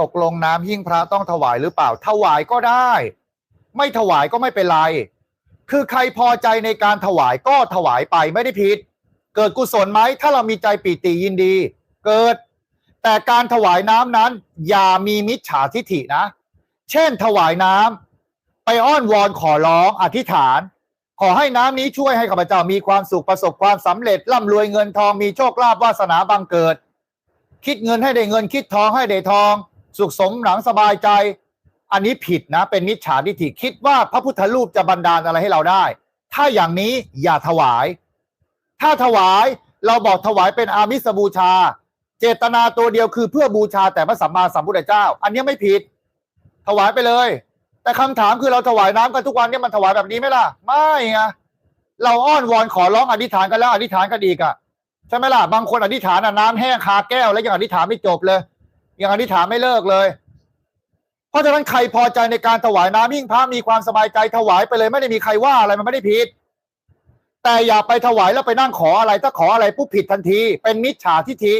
ตกลงน้ำหิ้งพระต้องถวายหรือเปล่า ถวายก็ได้ ไม่ถวายก็ไม่เป็นไร คือใครพอใจในการถวายก็ถวายไปไม่ได้ผิด เกิดกุศลไหมถ้าเรามีใจปีติยินดี เกิด แต่การถวายน้ำนั้น อย่ามีมิจฉาทิฐินะ เช่นถวายน้ำไปอ้อนวอนขอร้องอธิษฐาน ขอให้น้ำนี้ช่วยให้ข้าพเจ้ามีความสุขประสบความสำเร็จร่ำรวยเงินทองมีโชคลาภวาสนาบังเกิด คิดเงินให้ได้เงินคิดทองให้ได้ทอง สุขสมหนังสบายใจ อันนี้ผิดนะ เป็นมิจฉาทิฏฐิคิดว่าพระพุทธรูปจะบันดาลอะไรให้เราได้ ถ้าอย่างนี้อย่าถวาย ถ้าถวายเราบอกถวายเป็นอามิสบูชา เจตนาตัวเดียวคือเพื่อบูชาแต่พระสัมมาสัมพุทธเจ้า อันนี้ไม่ผิด ถวายไปเลย แต่คำถามคือเราถวายน้ำกันทุกวันเนี่ยมันถวายแบบนี้ไหมล่ะ ไม่ไงเราอ้อนวอนขอร้องอธิษฐานกันแล้วอธิษฐานกันอีกอะใช่ไหมล่ะบางคนอธิษฐานน้ำแห้งคาแก้วแล้วยังอธิษฐานไม่จบเลย ยังอธิษฐานไม่เลิกเลย เพราะฉะนั้นใครพอใจในการถวายน้ำหิ้งพระมีความสบายใจถวายไปเลย ไม่ได้มีใครว่าอะไรมันไม่ได้ผิด แต่อย่าไปถวายแล้วไปนั่งขออะไร ถ้าขออะไรปุ๊บผิดทันที เป็นมิจฉาทิฏฐิ